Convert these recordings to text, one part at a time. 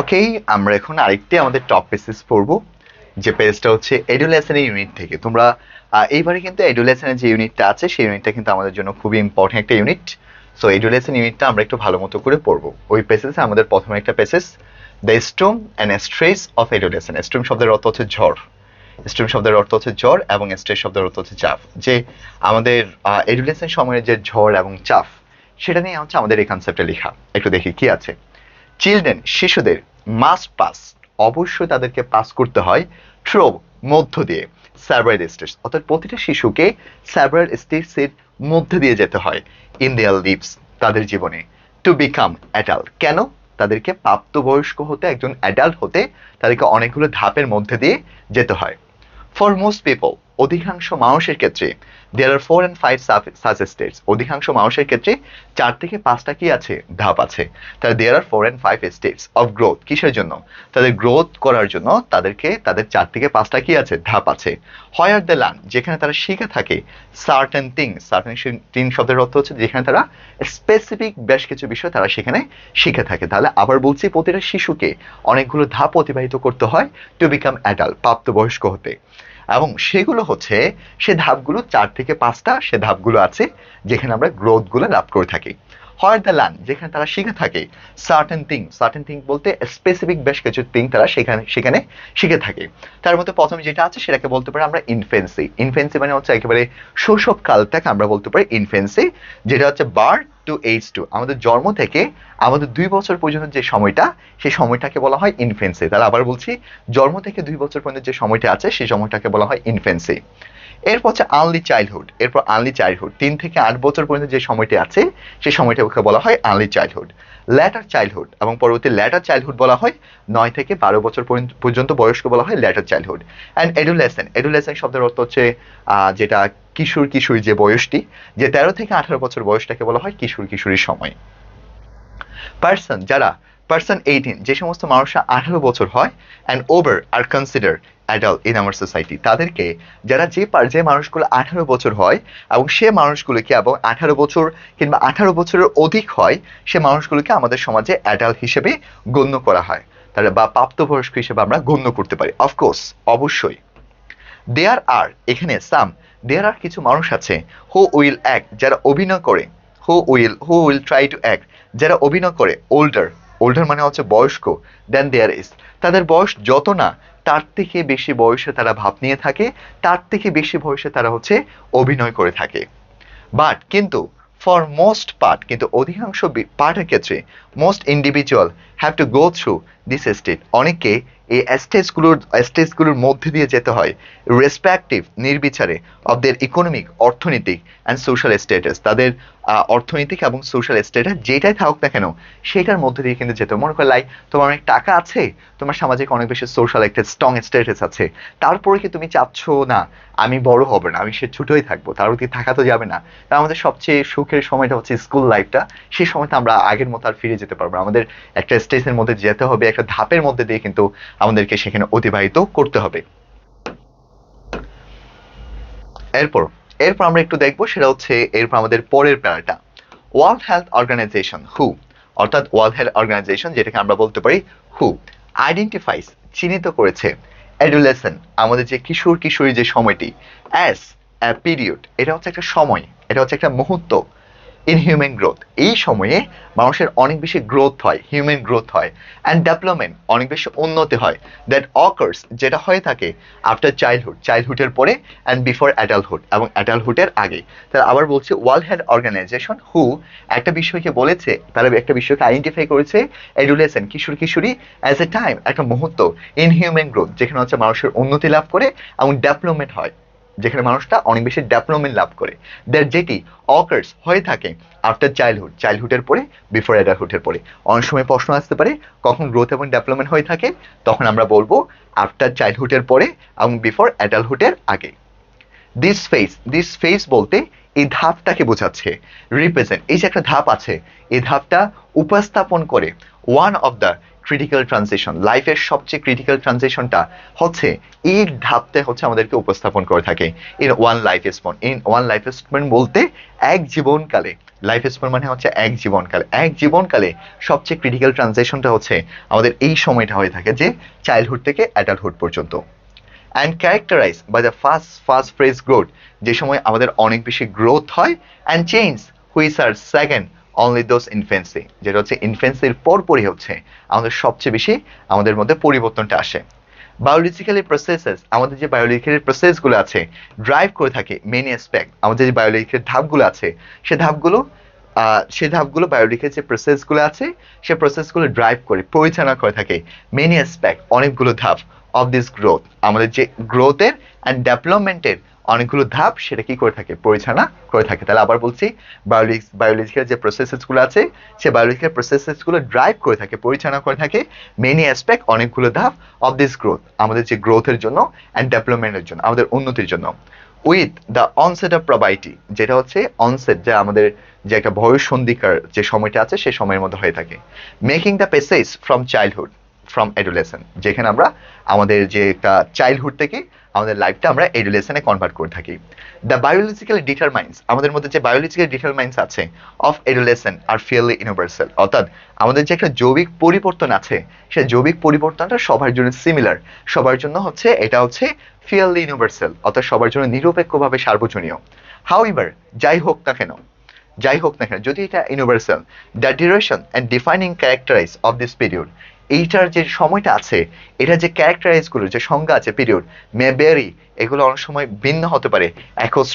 ওকে আমরা এখন আরেকটি আমাদের টপ পেসেস পড়ব। যে পেজটা হচ্ছে এডুলেশনের ইউনিট থেকে। তোমরা এইবারে কিন্তু এডুলেশনের যে ইউনিটটা আছে, সেই ইউনিটটা কিন্তু আমাদের জন্য খুবই ইম্পর্টেন্ট একটা ইউনিট সো এডুলেশন ইউনিটটা আমরা একটু ভালো মতো করে পড়ব। ওই পেসেসে আমাদের প্রথমে একটা phases the storm and stress of adolescence storm শব্দের অর্থ হচ্ছে ঝড়। স্টোম শব্দের অর্থ হচ্ছে ঝড় এবং স্ট্রেস শব্দের অর্থ হচ্ছে চাপ। যে আমাদের এডুলেশন সময়ের যে ঝড় এবং চাপ, সেটা নিয়ে হচ্ছে আমাদের এই কনসেপ্টে লেখা। একটু দেখি কি আছে। চিলড্রেন শিশুদের মাস্ট পাস অবশ্যই তাদেরকে পাস করতে হয় থ্রো মধ্য দিয়ে স্যাভারাল স্টেটস অর্থাৎ প্রতিটা শিশুকে স্যাভারাল স্টেটসের মধ্যে দিয়ে যেতে হয় ইন লিভস তাদের জীবনে টু বিকাম অ্যাডাল্ট কেন? তাদেরকে প্রাপ্তবয়স্ক হতে, একজন অ্যাডাল্ট হতে তাদেরকে অনেকগুলো ধাপের মধ্যে দিয়ে যেতে হয়। ফর মোস্ট পিপল অধিকাংশ মানুষের ক্ষেত্রে there are four and five such অধিকাংশ মানুষের ক্ষেত্রে চার থেকে পাঁচটা কি আছে? ধাপ আছে। তার there are four and five states of growth কিসের জন্য? তাদের গ্রোথ করার জন্য তাদেরকে, তাদের চার থেকে পাঁচটা কি আছে? ধাপ আছে। হয়ার দ্য লার্ন যেখানে তারা শিখে থাকে সার্টেন থিং সার্টেন থিং শব্দের অর্থ হচ্ছে যেখানে তারা স্পেসিফিক বেশ কিছু বিষয় তারা সেখানে শিখে থাকে। তাহলে আবার বলছি প্রতিটা শিশুকে অনেকগুলো ধাপ অতিবাহিত করতে হয় টু বিকাম অ্যাডাল্ট প্রাপ্তবয়স্ক হতে। এবং সেগুলো হচ্ছে, সে ধাপগুলো চার থেকে পাঁচটা সে ধাপগুলো আছে, যেখানে আমরা গ্রোথগুলো লাভ করে থাকি। হয় দ্য লার্ন যেখানে তারা শিখে থাকে। সার্টেন থিং সার্টেন থিং বলতে স্পেসিফিক বেশ কিছু থিং তারা সেখানে সেখানে শিখে থাকে। তার মধ্যে প্রথমে যেটা আছে, সেটাকে বলতে পারি আমরা ইনফেন্সি ইনফেন্সি মানে হচ্ছে একেবারে শৈশবকালটাকে আমরা বলতে পারি ইনফেন্সি যেটা হচ্ছে বার টু এইজ টু। আমাদের জন্ম থেকে আমাদের দুই বছর পর্যন্ত যে সময়টা, সেই সময়টাকে বলা হয় ইনফেন্সি তাহলে আবার বলছি, জন্ম থেকে দুই বছর পর্যন্ত যে সময়টা আছে, সেই সময়টাকে বলা হয় ইনফেন্সি এরপর হচ্ছে আর্লি চাইল্ডহুড এরপর আর্লি চাইল্ডহুড তিন থেকে আট বছর পর্যন্ত যে সময়টা আছে, সেই সময়টাকে বলা হয় আর্লি চাইল্ডহুড ল্যাটার চাইল্ডহুড এবং পরবর্তী ল্যাটার চাইল্ডহুড বলা হয় নয় থেকে বারো বছর পর্যন্ত- বয়স্ক বলা হয় later childhood. And adolescence adolescence শব্দের অর্থ হচ্ছে যেটা কিশোর কিশোরী যে বয়সটি, যে তেরো থেকে আঠারো বছর বয়সটাকে বলা হয় কিশোর কিশোরীর সময়। পার্সন যারা পার্সন এইটিন যে সমস্ত মানুষরা আঠারো বছর হয় and over are consider adult in our society তাদেরকে যারা যে পার যে মানুষগুলো আঠারো বছর হয় এবং সে মানুষগুলোকে এবং আঠারো বছর কিংবা আঠারো বছরের অধিক হয়, সে মানুষগুলোকে আমাদের সমাজে অ্যাডাল্ট হিসেবে গণ্য করা হয়। তাহলে বা প্রাপ্তবয়স্ক হিসেবে আমরা গণ্য করতে পারি। অফকোর্স অবশ্যই। দেয়ার আর এখানে সাম দেয়ার আর কিছু মানুষ আছে হো উইল অ্যাক্ট যারা অভিনয় করে হো উইল হো উইল ট্রাই টু অ্যাক্ট যারা অভিনয় করে ওল্ডার ওল্ডার মানে হচ্ছে বয়স্ক দেন দেয়ার ইজ তাদের বয়স যত না, তার থেকে বেশি বয়সে তারা ভাব নিয়ে থাকে, তার থেকে বেশি বয়সে তারা হচ্ছে অভিনয় করে থাকে। বাট কিন্তু ফর মোস্ট পার্ট কিন্তু অধিকাংশ পার্টের ক্ষেত্রে most individual have to go through this state অনেকে এই স্টেজগুলোর স্টেজগুলোর মধ্যে দিয়ে যেতে হয় রেসপেক্টিভ নির্বিচারে অফ দের ইকোনমিক অর্থনৈতিক অ্যান্ড সোশ্যাল স্ট্যাটাস তাদের অর্থনৈতিক এবং সোশ্যাল স্ট্যাটাস যেটাই থাকুক না কেন সেটার মধ্যে দিয়ে কিন্তু যেতে মনে করে লাই তোমার অনেক টাকা আছে, তোমার সামাজিক অনেক বেশি সোশ্যাল একটা স্ট্রং স্ট্যাটাস আছে। তারপরে কি তুমি চাচ্ছ, না, আমি বড় হব না, আমি সে ছোটোই থাকব, তার প্রতি থাকা তো যাবে না। তা আমাদের সবচেয়ে সুখের সময়টা হচ্ছে স্কুল লাইফটা সেই সময়টা আমরা আগের মতো আর ফিরে যেতে পারব আমাদের একটা স্টেজের মধ্যে যেতে হবে, একটা ধাপের মধ্যে দিয়ে কিন্তু আমাদেরকে সেখানে অতিবাহিত করতে হবে। এরপর এরপর আমরা একটু দেখব সেটা হচ্ছে এরপর আমাদের পরের প্যারাটা। ওয়ার্ল্ড হেলথ অর্গানাইজেশন হু অর্থাৎ ওয়ার্ল্ড হেলথ অর্গানাইজেশন যেটাকে আমরা বলতে পারি হু আইডেন্টিফাইস চিহ্নিত করেছে অ্যাডুলেশন আমাদের যে কিশোর কিশোরী যে সময়টি অ্যাস অ্যা পিরিয়ড এটা হচ্ছে একটা সময়, এটা হচ্ছে একটা মুহূর্ত। ইন হিউম্যান গ্রোথ এই সময়ে মানুষের অনেক বেশি গ্রোথ হয় হিউম্যান গ্রোথ হয় অ্যান্ড ডেভেলপমেন্ট অনেক বেশি উন্নতি হয় দ্যাট অকার্স যেটা হয়ে থাকে আফটার চাইল্ডহুড চাইল্ডহুডের পরে অ্যান্ড বিফোর অ্যাডাল্টহুড এবং অ্যাডাল্টহুডের আগে। তাহলে আবার বলছে ওয়ার্ল্ড হেলথ অর্গানাইজেশন হু একটা বিষয়কে বলেছে, তারা একটা বিষয়কে আইডেন্টিফাই করেছে এডুলেশন কিশোর, কিশোরী অ্যাজ এ টাইম একটা মুহূর্ত ইন হিউম্যান গ্রোথ যেখানে হচ্ছে মানুষের উন্নতি লাভ করে এবং ডেভেলপমেন্ট হয়। যেখানে মানুষটা অনেক বেশি ডেভেলপমেন্ট লাভ করে। দ্যাট যেটি অকার্স হয়ে থাকে আফটার চাইল্ডহুড চাইল্ডহুডের পরে বিফোর অ্যাডাল্টহুডের পরে। অনেক সময় প্রশ্ন আসতে পারে, কখন গ্রোথ এবং ডেভেলপমেন্ট হয়ে থাকে? তখন আমরা বলব আফটার চাইল্ডহুডের পরে এবং বিফোর অ্যাডাল্টহুডের আগে। দিস ফেস দিস ফেস বলতে এই ধাপটাকে বোঝাচ্ছে। রিপ্রেজেন্ট এই যে একটা ধাপ আছে, এই ধাপটা উপস্থাপন করে one of the critical transition লাইফের সবচেয়ে ক্রিটিক্যাল ট্রানজিশনটা হচ্ছে, এই ধাপটা হচ্ছে আমাদেরকে উপস্থাপন করে থাকে in one life span in one life span বলতে এক জীবনকালে লাইফ স্পন মানে হচ্ছে এক জীবনকালে। এক জীবনকালে সবচেয়ে ক্রিটিক্যাল ট্রানজিশনটা হচ্ছে আমাদের এই সময়টা হয়ে থাকে যে চাইল্ডহুড থেকে অ্যাডাল্টহুড পর্যন্ত। And characterize by the first first phrase growth যে সময় আমাদের অনেক বেশি গ্রোথ হয় and change which are second only those infancy যেটা হচ্ছে ইনফেন্সির পরপরই হচ্ছে আমাদের সবচেয়ে বেশি আমাদের মধ্যে পরিবর্তনটা আসে। বায়োলজিক্যালি প্রসেসেস আমাদের যে বায়োলজিক্যালি প্রসেসগুলো আছে ড্রাইভ করে থাকে মেনি অ্যাসপেক্ট আমাদের যে বায়োলজিক্যাল ধাপগুলো আছে, সে ধাপগুলো সে ধাপগুলো বায়োলজিক্যাল যে প্রসেসগুলো আছে, সে প্রসেসগুলো ড্রাইভ করে, পরিচালনা করে থাকে মেনি অ্যাসপেক্ট অনেকগুলো ধাপ অফ দিস গ্রোথ আমাদের যে গ্রোথের অ্যান্ড ডেভেলপমেন্টের অনেকগুলো ধাপ সেটা কি করে থাকে? পরিচালনা করে থাকে। তাহলে আবার বলছি বায়োলজি বায়োলজিক্যাল যে প্রসেসেসগুলো আছে সে বায়োলজিক্যাল প্রসেসেসগুলো ড্রাইভ করে থাকে, পরিচালনা করে থাকে। মেনি অ্যাসপেক্ট অনেকগুলো ধাপ অফ দিস গ্রোথ আমাদের যে গ্রোথের জন্য অ্যান্ড ডেভেলপমেন্টের জন্য, আমাদের উন্নতির জন্য। With the onset of puberty যেটা হচ্ছে অনসেট যে আমাদের যে একটা বয়স সন্ধিকার যে সময়টা আছে সে সময়ের মধ্যে হয়ে থাকে। Making the phases from childhood from adolescence যেখানে আমরা আমাদের যে একটা চাইল্ডহুড থেকে আমাদের লাইফটা আমরা এডুলেশনে কনভার্ট করে থাকি। দ্য বায়োলজিক্যাল ডিটারমাইন্স আমাদের মধ্যে যে বায়োলজিক্যাল ডিটারমাইন্স আছে অফ এডুলেশন আর ফিয়ারলি ইউনিভার্সাল অর্থাৎ আমাদের যে একটা জৈবিক পরিবর্তন আছে সেই জৈবিক পরিবর্তনটা সবার জন্য সিমিলার সবার জন্য হচ্ছে, এটা হচ্ছে ফিয়ারলি ইউনিভার্সাল অর্থাৎ সবার জন্য নিরপেক্ষভাবে সার্বজনীয় হাউ ইভার যাই হোক না কেন, যাই হোক না কেন, যদি এটা universal the duration and defining characterize of this period এইটার যে সময়টা আছে, এটা যে ক্যারেক্টারাইজগুলো যে সংজ্ঞা আছে পিরিয়ড মে বেরি এগুলো অনেক সময় ভিন্ন হতে পারে। একস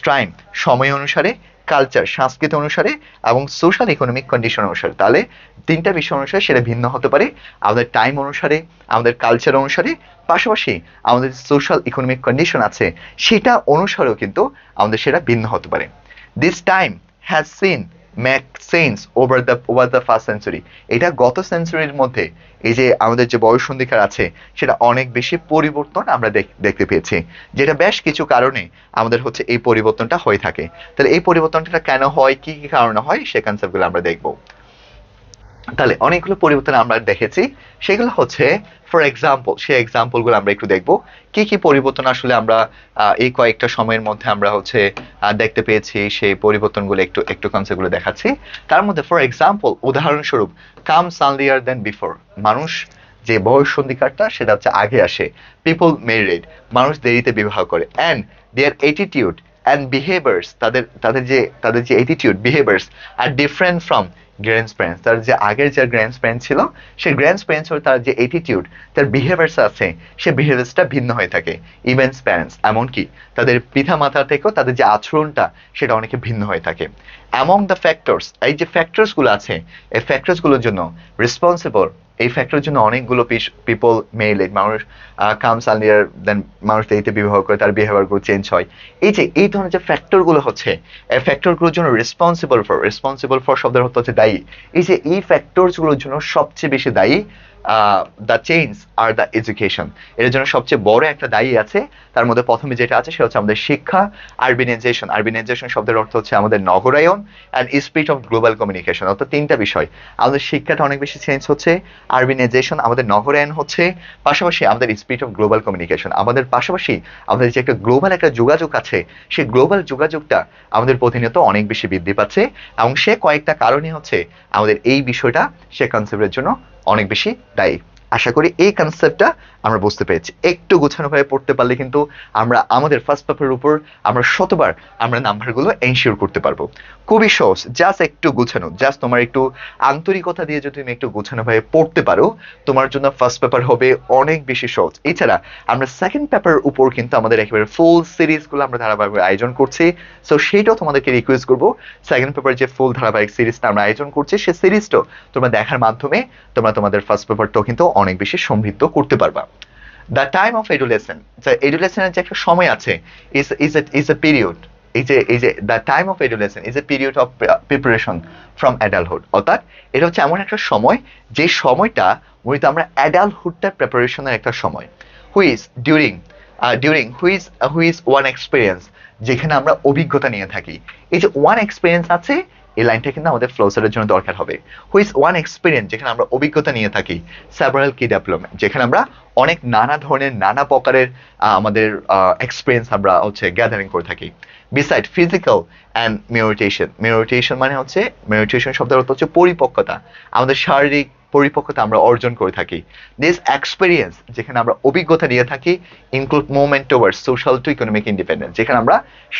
সময় অনুসারে কালচার সংস্কৃতি অনুসারে এবং সোশ্যাল ইকোনমিক কন্ডিশন অনুসারে। তাহলে তিনটা বিষয় অনুসারে সেটা ভিন্ন হতে পারে। আমাদের টাইম অনুসারে, আমাদের কালচার অনুসারে, পাশাপাশি আমাদের সোশ্যাল ইকোনমিক কন্ডিশন আছে, সেটা অনুসারেও কিন্তু আমাদের সেটা ভিন্ন হতে পারে। This time has seen much sense over the over the first century এটা গত সেঞ্চুরির মধ্যে এই যে আমাদের যে বয়স সন্ধিকার আছে, সেটা অনেক বেশি পরিবর্তন আমরা দেখতে পেয়েছি। যেটা বেশ কিছু কারণে আমাদের হচ্ছে এই পরিবর্তনটা হয়ে থাকে। তাহলে এই পরিবর্তনটা কেন হয়, কি কি কারণে হয়, সে কনসেপ্টগুলো আমরা দেখব। তাহলে অনেকগুলো পরিবর্তন আমরা দেখেছি। সেগুলো হচ্ছে ফর এক্সাম্পল সেই এক্সাম্পলগুলো আমরা একটু দেখব। কি কি পরিবর্তন আসলে আমরা এই কয়েকটা সময়ের মধ্যে আমরা হচ্ছে দেখতে পেয়েছি, সেই পরিবর্তনগুলো একটু একটু কনসেপ্টগুলো দেখাচ্ছি। তার মধ্যে ফর এক্সাম্পল উদাহরণস্বরূপ কাম সানলিয়ার দেন বিফোর মানুষ যে বয়স সন্ধিকারটা সেটা হচ্ছে আগে আসে। পিপল মেরিড মানুষ দেরিতে বিবাহ করে। And their attitude and behaviours তাদের তাদের যে তাদের যে attitude behaviours are different from grandparents তার যে আগের যে গ্র্যান্ড প্যারেন্ট ছিল, সে গ্র্যান্ড প্যারেন্টস তার যে অ্যাটিটিউড তার বিহেভিয়ার্স আছে, সে বিহেভিয়ার্সটা ভিন্ন হয়ে থাকে ইভেন্টস প্যারেন্টস এমনকি তাদের পিতা মাতা থেকেও তাদের যে আচরণটা, সেটা অনেকে ভিন্ন হয়ে থাকে। অ্যামং দ্য ফ্যাক্টরস এই যে ফ্যাক্টরসগুলো আছে, এই ফ্যাক্টরসগুলোর জন্য রেসপন্সিবল এই ফ্যাক্টরের জন্য অনেকগুলো পিপল মেল মানুষ কামস আর্লিয়ার দেন মানুষ দেরিতে বিবাহ করে, তার বিহেভিয়ারগুলো চেঞ্জ হয়। এই যে, এই ধরনের যে ফ্যাক্টরগুলো হচ্ছে, এই ফ্যাক্টরগুলোর জন্য রেসপন্সিবল ফর রেসপন্সিবল ফর শব্দের অর্থ হচ্ছে দায়ী। এই যে, এই ফ্যাক্টরসগুলোর জন্য সবচেয়ে বেশি দায়ী the change are the education এর জন্য সবচেয়ে বড় একটা দায়ী আছে, তার মধ্যে প্রথমে যেটা আছে সেটা হচ্ছে আমাদের শিক্ষা আরবিনাইজেশন আরবিনাইজেশন শব্দের অর্থ হচ্ছে আমাদের নগরায়ন and speed of global communication অর্থাৎ তিনটা বিষয়। আমাদের শিক্ষাটা অনেক বেশি চেঞ্জ হচ্ছে আরবিনাইজেশন আমাদের নগরায়ন হচ্ছে, পাশাপাশি আমাদের স্পিড অফ গ্লোবাল কমিউনিকেশন আমাদের পাশাপাশি আমাদের যে একটা গ্লোবাল একটা যোগাযোগ আছে, সেই গ্লোবাল যোগাযোগটা আমাদের প্রতিনিয়ত অনেক বেশি বৃদ্ধি পাচ্ছে এবং সে কয়েকটা কারণে হচ্ছে আমাদের এই বিষয়টা সে কনসেপ্টের জন্য অনেক বেশি দায়ী আশা করি এই কনসেপ্টটা আমরা বুঝতে পেরেছি। একটু গোছানোভাবে পড়তে পারলে কিন্তু আমরা, আমাদের ফার্স্ট পেপারের উপর আমরা শতবার আমরা নাম্বারগুলো এনশিওর করতে পারব। খুবই সহজ জাস্ট একটু গোছানো। জাস্ট তোমার একটু আন্তরিকতা দিয়ে যদি তুমি একটু গোছানোভাবে পড়তে পারো, তোমার জন্য ফার্স্ট পেপার হবে অনেক বেশি সহজ। এছাড়া আমরা সেকেন্ড পেপারের উপর কিন্তু আমাদের একেবারে ফুল সিরিজগুলো আমরা ধারাবাহিক আয়োজন করছি। সো সেইটাও তোমাদেরকে রিকোয়েস্ট করব। সেকেন্ড পেপার যে ফুল ধারাবাহিক সিরিজটা আমরা আয়োজন করছি সেই সিরিজটাও তোমরা দেখার মাধ্যমে তোমরা তোমাদের ফার্স্ট পেপারটাও কিন্তু অনেক বেশি সমৃদ্ধ করতে পারবা। দ্য টাইম অফ এডুলেশন এডুলেশনের যে একটা সময় আছে ইজ ইজ এ পিরিয়ড এই যে এই যে the time of adolescence is a period of preparation from adulthood অর্থাৎ এটা হচ্ছে এমন একটা সময়, যে সময়টা মূলত আমরা অ্যাডাল্টহুডটার প্রিপারেশনের একটা সময়। Which during during which which one experience যেখানে আমরা অভিজ্ঞতা নিয়ে থাকি। এই যে ওয়ান এক্সপিরিয়েন্স আছে এই লাইনটা কিন্তু আমাদের ফ্লোসারের জন্য দরকার হবে। হুইস ওয়ান এক্সপিরিয়েন্স যেখানে আমরা অভিজ্ঞতা নিয়ে থাকি। সেভারাল কি ডেভেলপমেন্ট যেখানে আমরা অনেক নানা ধরনের, নানা প্রকারের আমাদের এক্সপিরিয়েন্স আমরা হচ্ছে গ্যাদারিং করে থাকি। Beside physical and meditation meditation মানে হচ্ছে মেডিটেশন শব্দের অর্থ হচ্ছে পরিপক্কতা। আমাদের শারীরিক পরিপক্কতা আমরা অর্জন করে থাকি। দিস এক্সপিরিয়েন্স যেখানে আমরা অভিজ্ঞতা নিয়ে থাকি include movement towards social to economic independence যেখানে আমরা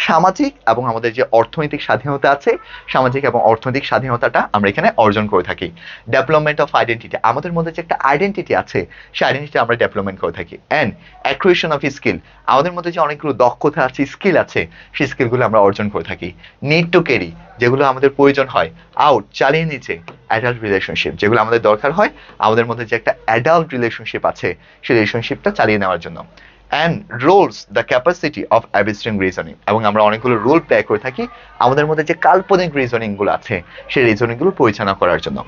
সামাজিক এবং আমাদের যে অর্থনৈতিক স্বাধীনতা আছে, সামাজিক এবং অর্থনৈতিক স্বাধীনতাটা আমরা এখানে অর্জন করে থাকি। ডেভেলপমেন্ট অফ আইডেন্টিটি আমাদের মধ্যে যে একটা আইডেন্টিটি আছে, সেই আইডেন্টিটি আমরা ডেভেলপমেন্ট করে থাকি। অ্যান্ড অ্যাক্রিয়েশন অফ স্কিল আমাদের মধ্যে যে অনেকগুলো দক্ষতা আছে স্কিল আছে, সেই স্কিলগুলো আমরা অর্জন করে থাকি। নিড টু ক্যারি যেগুলো আমাদের প্রয়োজন হয় আউট চালিয়ে নিচ্ছে অ্যাডাল্ট রিলেশনশিপ যেগুলো আমাদের দরকার হয়, আমাদের মধ্যে যে একটা অ্যাডাল্ট রিলেশনশিপ আছে, সেই রিলেশনশিপটা চালিয়ে নেওয়ার জন্য। And roles the capacity of abstract reasoning এবং আমরা অনেকগুলো রোল প্লে করে থাকি, আমাদের মধ্যে যে কাল্পনিক রিজনিংগুলো আছে, সেই রিজনিংগুলো পরিচালনা করার জন্য।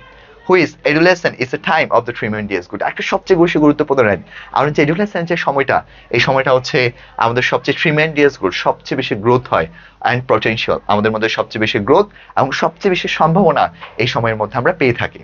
Which adolescence is a time of the tremendous good একটা সবচেয়ে বেশি গুরুত্বপূর্ণ লাইন আমাদের যে এডুলেশনের যে সময়টা, এই সময়টা হচ্ছে আমাদের সবচেয়ে ট্রিমেন্ডিয়াস গুড সবচেয়ে বেশি গ্রোথ হয় অ্যান্ড পটেনশিয়াল আমাদের মধ্যে সবচেয়ে বেশি গ্রোথ এবং সবচেয়ে বেশি সম্ভাবনা এই সময়ের মধ্যে আমরা পেয়ে থাকি।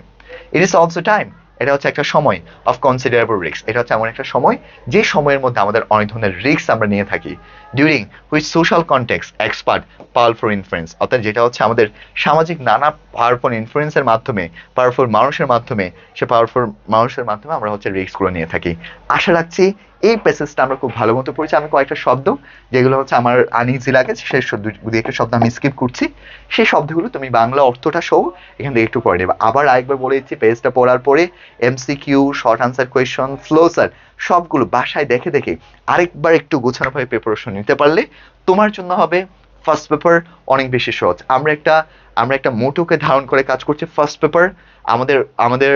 ইট ইজ অলসো টাইম এটা হচ্ছে একটা সময় অফ কনসিডারেবল রিক্স এটা হচ্ছে এমন একটা সময় যে সময়ের মধ্যে আমাদের অনেক ধরনের রিক্স আমরা নিয়ে থাকি during which social context expert powerful influence অর্থাৎ যেটা হচ্ছে আমাদের সামাজিক নানা পাওয়ারফুল ইনফ্লুয়েন্সের মাধ্যমে পাওয়ারফুল মানুষের মাধ্যমে, সে পাওয়ারফুল মানুষের মাধ্যমে আমরা হচ্ছে রিক্সগুলো নিয়ে থাকি। আশা রাখছি এই প্যাসেজটা আমরা খুব ভালো মতো পড়েছি। আমি কয়েকটা শব্দ, যেগুলো হচ্ছে আমার আনিজি লাগে সেই শব্দ একটা শব্দ আমি স্কিপ করছি। সেই শব্দগুলো তুমি বাংলা অর্থটা সহ এখান থেকে একটু পড়ে নেবে। আবার আরেকবার বলে দিচ্ছি পেজটা পড়ার পরে MCQ short answer question flow sir সবগুলো বাসায় দেখে দেখে আরেকবার একটু গোছানোভাবে প্রিপারেশন নিতে পারলে তোমার জন্য হবে ফার্স্ট পেপার অনেক বেশি সহজ। আমরা একটা আমরা একটা মোটোকে ধারণ করে কাজ করছি ফার্স্ট পেপার আমাদের আমাদের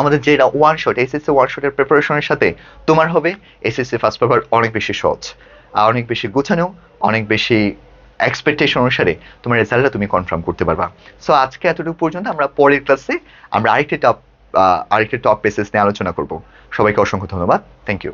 আমাদের যেটা ওয়ান শট এসএসসি ওয়ান শটের প্রিপারেশনের সাথে তোমার হবে এসএসসি ফার্স্ট পেপার অনেক বেশি সহজ। আর অনেক বেশি গোছানো, অনেক বেশি এক্সপেকটেশন অনুসারে তোমার রেজাল্টটা তুমি কনফার্ম করতে পারবা। সো আজকে এতটুকু পর্যন্ত আমরা পরের ক্লাসে আমরা আরেকটি টপ আরেকটি টপ পেসেস নিয়ে আলোচনা করব। সবাইকে অসংখ্য ধন্যবাদ। Thank you